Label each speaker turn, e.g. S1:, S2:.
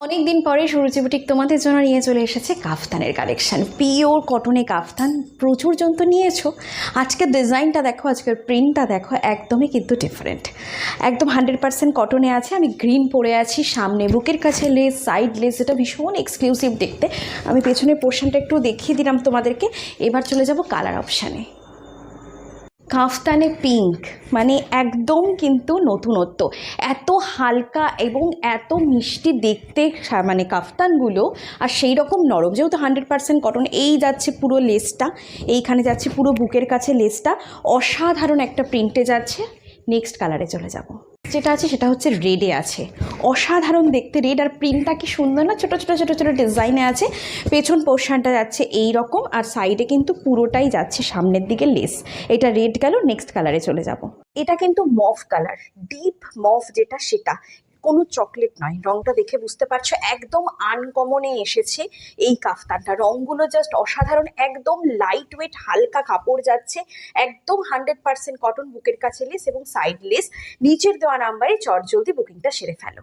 S1: অনেক দিন পরে সুরুচি বুটিক তোমাদের জন্য নিয়ে চলে এসেছে কাফতানের কালেকশান পিওর কটনে কাফতান। প্রচুর জন তো নিয়েছো। আজকের ডিজাইনটা দেখো, আজকের প্রিন্টটা দেখো, একদমই কিন্তু ডিফারেন্ট একদম হান্ড্রেড পার্সেন্ট কটনে আছে, আমি গ্রিন পরে আছি, সামনে বুকের কাছে লেস সাইড লেস এটা ভীষণ এক্সক্লুসিভ দেখতে। আমি পেছনের পোর্শনটা একটু দেখিয়ে দিলাম তোমাদেরকে। এবার চলে যাব কালার অপশানে কাফতানে পিঙ্ক মানে একদম কিন্তু নতুনত্ব। এত হালকা এবং এত মিষ্টি দেখতে মানে কাফতানগুলো, আর সেই রকম নরম। যেহেতু হান্ড্রেড পারসেন্ট কটন এই যাচ্ছে পুরো লেসটা এইখানে যাচ্ছে পুরো বুকের কাছে লেসটা অসাধারণ একটা প্রিন্টে যাচ্ছে। নেক্সট কালারে চলে যাব। যেটা আছে সেটা হচ্ছে রেডে আছে। অসাধারণ দেখতে। রেড আর প্রিন্টটা কি সুন্দর না? ছোটো ছোটো ছোটো ছোটো ডিজাইনে আছে। পেছন পোর্শনটা যাচ্ছে এই রকম আর সাইডে কিন্তু পুরোটাই যাচ্ছে সামনের দিকে লেস এটা রেড গেল নেক্সট কালারে চলে যাব। এটা কিন্তু মফ কালার ডিপ মফ যেটা সেটা। কোনো চকলেট নয়। রংটা দেখে বুঝতে পারছ, একদম আনকমনে এসেছে এই কাফতানটা। রংগুলো জাস্ট অসাধারণ, একদম লাইট ওয়েট হালকা কাপড় যাচ্ছে, একদম হান্ড্রেড পার্সেন্ট কটন বুকের কাছে লেস এবং সাইড লেস নিচের দেওয়া নাম্বারে চট জলদি বুকিংটা সেরে ফেলো।